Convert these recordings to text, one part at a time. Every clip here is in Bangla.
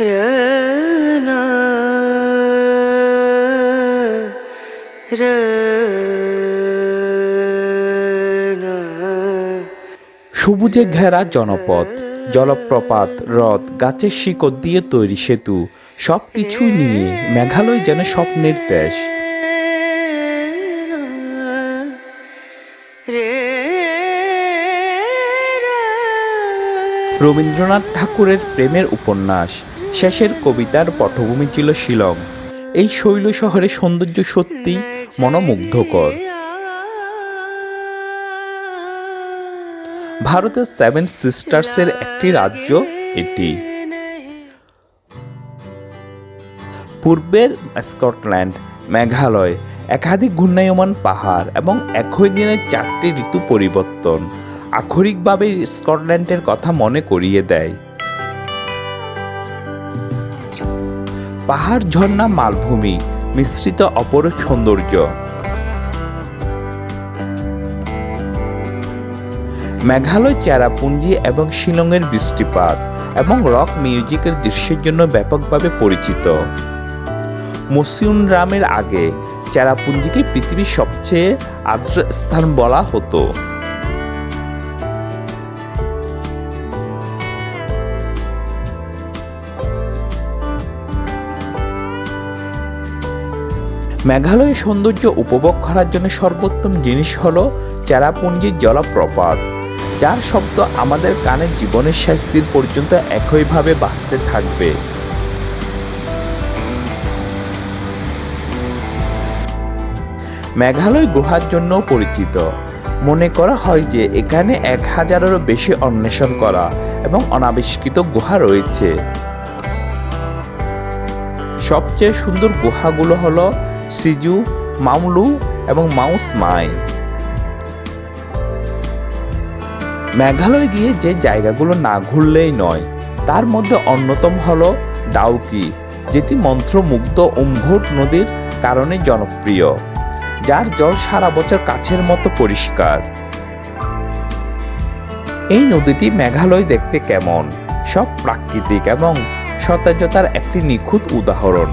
রনা সবুজে ঘেরা জনপদ জলপ্রপাত হ্রদ গাছের শিকড় দিয়ে তৈরি সেতু সব কিছু নিয়ে মেঘালয় যেন স্বপ্নের দেশ। রবীন্দ্রনাথ ঠাকুরের প্রেমের উপন্যাস শেষের কবিতার পটভূমি ছিল শিলং। এই শৈল শহরের সৌন্দর্য সত্যি মনোমুগ্ধকর। ভারতের সেভেন সিস্টার্সের একটি রাজ্য এটি। পূর্বের স্কটল্যান্ড, মেঘালয়, একাধিক ঘূর্ণায়মান পাহাড় এবং একই দিনের চারটি ঋতু পরিবর্তন, আক্ষরিকভাবে স্কটল্যান্ডের কথা মনে করিয়ে দেয়। পাহাড় ঝর্ণা মালভূমি, মিশ্রিত অপরূপ সৌন্দর্য। মেঘালয়, চেরাপুঞ্জি এবং শিলংয়ের বৃষ্টিপাত এবং রক মিউজিকের দৃশ্যের জন্য ব্যাপকভাবে পরিচিত। মসিউনরামের আগে চেরাপুঞ্জিকে পৃথিবীর সবচেয়ে আর্দ্র স্থান বলা হতো। মেঘালয়ের সৌন্দর্য উপভোগ করার জন্য সর্বোত্তম জিনিস হলো চেরাপুঞ্জির জলপ্রপাত, যার শব্দ আমাদের কানে জীবনের শেষ দিন পর্যন্ত একইভাবে বাঁচতে থাকবে। মেঘালয় গুহার জন্য পরিচিত। মনে করা হয় যে এখানে এক হাজারেরও বেশি অন্বেষণ করা এবং অনাবিষ্কৃত গুহা রয়েছে। সবচেয়ে সুন্দর গুহাগুলো হলো সিজু, মামলু এবং মাউস মাই। মেঘালয় গিয়ে যে জায়গাগুলো না ঘুরলেই নয়, তার মধ্যে অন্যতম হলো ডাউকি, যেটি মন্ত্রমুগ্ধ উম্ভট নদীর কারণে জনপ্রিয়, যার জল সারা বছর কাছের মতো পরিষ্কার। এই নদীটি মেঘালয় দেখতে কেমন, সব প্রাকৃতিক এবং সতেজতার একটি নিখুঁত উদাহরণ।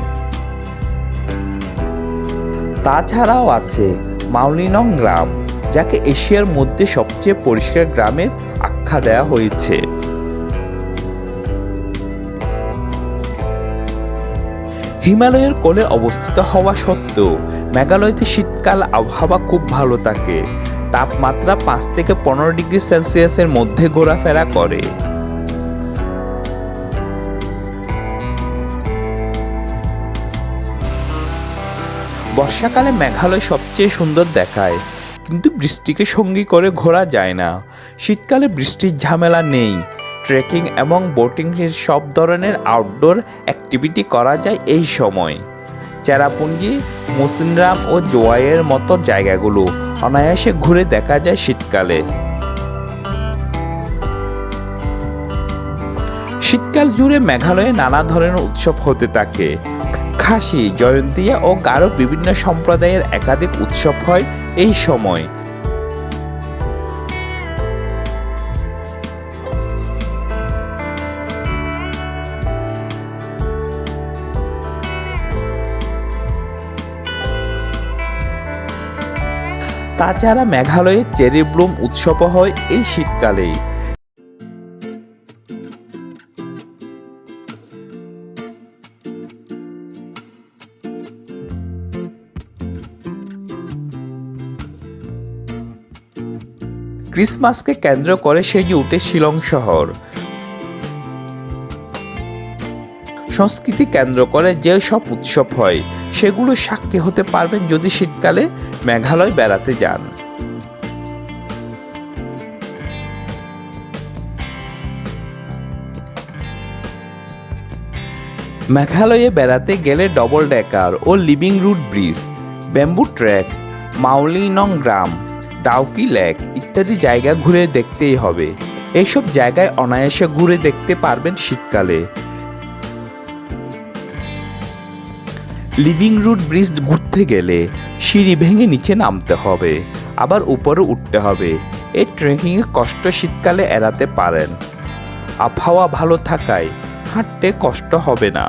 তাছাড়াও আছে মাউলিনং গ্রাম, যাকে এশিয়ার মধ্যে সবচেয়ে পরিষ্কার গ্রামের আখ্যা দেওয়া হয়েছে। হিমালয়ের কোলে অবস্থিত হওয়া সত্ত্বেও মেঘালয়তে শীতকাল আবহাওয়া খুব ভালো থাকে। তাপমাত্রা পাঁচ থেকে পনেরো ডিগ্রি সেলসিয়াসের মধ্যে ঘোরাফেরা করে। বর্ষাকালে মেঘালয় সবচেয়ে সুন্দর দেখায়। কিন্তু বৃষ্টিকে সঙ্গী করে ঘোরা যায় না। শীতকালে বৃষ্টির ঝামেলা নেই। ট্রেকিং এবং বোটিং সব ধরনের আউটডোর অ্যাক্টিভিটি করা যায় এই সময়। চেরাপুঞ্জি, মুসিনরাম ও জোয়াইয়ের মতো জায়গাগুলো অনায়াসে ঘুরে দেখা যায় শীতকালে। শীতকাল জুড়ে মেঘালয়ে নানা ধরনের উৎসব হতে থাকে। খাসি, জয়ন্তিয়া ও গারো বিভিন্ন সম্প্রদায়ের একাধিক উৎসব হয় এই সময়। তাছাড়া মেঘালয়ে চেরি ব্লুম উৎসবও হয় এই শীতকালেই। ক্রিসমাসকে কেন্দ্র করে সেজে উঠে শিলং শহর। সংস্কৃতি কেন্দ্র করে যে সব উৎসব হয়, সেগুলো সাক্ষী হতে পারবেন যদি শীতকালে মেঘালয় বেড়াতে যান। মেঘালয়ে বেড়াতে গেলে ডবল ডেকার ও living root bridge bamboo track Mawlynnong গ্রাম ডাউকি লেক ইত্যাদি জায়গা ঘুরে দেখতেই হবে। এইসব জায়গায় অনায়াসে ঘুরে দেখতে পারবেন শীতকালে। লিভিং রুট ব্রিজ ঘুরতে গেলে সিঁড়ি ভেঙে নিচে নামতে হবে, আবার উপরে উঠতে হবে। এই ট্রেকিংয়ে কষ্ট শীতকালে এড়াতে পারেন। আবহাওয়া ভালো থাকায় হাঁটতে কষ্ট হবে না।